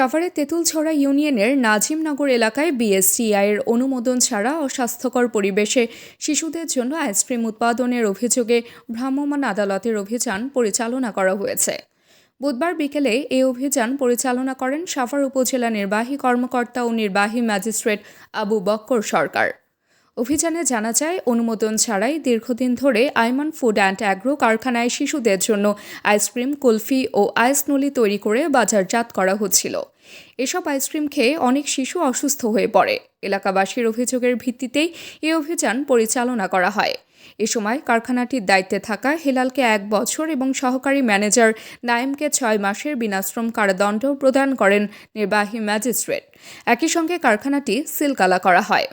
সাভারের তেঁতুলছড়া ইউনিয়নের নাজিমনগর এলাকায় বিএসটিআইয়ের অনুমোদন ছাড়া অস্বাস্থ্যকর পরিবেশে শিশুদের জন্য আইসক্রিম উৎপাদনের অভিযোগে ভ্রাম্যমাণ আদালতের অভিযান পরিচালনা করা হয়েছে। বুধবার বিকেলে এই অভিযান পরিচালনা করেন সাভার উপজেলা নির্বাহী কর্মকর্তা ও নির্বাহী ম্যাজিস্ট্রেট আবু বক্কর সরকার। অভিযানে জানা যায়, অনুমোদন ছাড়াই দীর্ঘদিন ধরে আইমান ফুড অ্যান্ড অ্যাগ্রো কারখানায় শিশুদের জন্য আইসক্রিম, কুলফি ও আইসনলি তৈরি করে বাজারজাত করা হচ্ছিল। এসব আইসক্রিম খেয়ে অনেক শিশু অসুস্থ হয়ে পড়ে। এলাকাবাসীর অভিযোগের ভিত্তিতেই এ অভিযান পরিচালনা করা হয়। এ সময় কারখানাটির দায়িত্বে থাকা হেলালকে এক বছর এবং সহকারী ম্যানেজার নায়েমকে ছয় মাসের বিনাশ্রম কারাদণ্ড প্রদান করেন নির্বাহী ম্যাজিস্ট্রেট। একই সঙ্গে কারখানাটি সিলকালা করা হয়।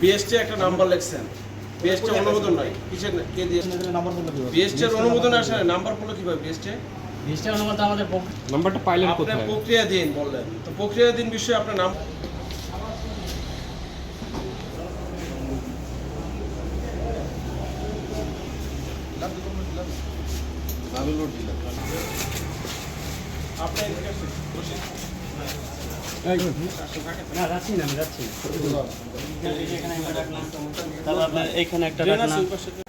বিএসটি একটা নাম্বার লেখছেন। বিএসটি অনুমোদন নয়। কিসের কে দিয়ে নাম্বার বলল কীভাবে বিএসটি অনুমোদন আসে না, নাম্বার পড়ল কীভাবে বিএসটি রেজিস্টার অনুমতি আমাদের নাম্বারটা পাইলেন কোথায়? প্রক্রিয়া দিন বললেন। তো প্রক্রিয়া দিন বিষয়ে আপনার নাম আপনি এইখানে একটা ড্রেন আছে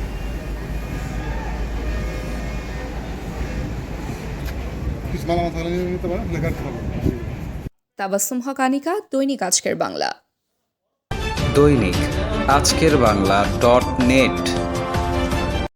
কিছু মালামাল নিতে পারেন লেখার তাবাসুম হক আনিকা দৈনিক আজকের বাংলা। দৈনিক আজকের বাংলা ডট নেট।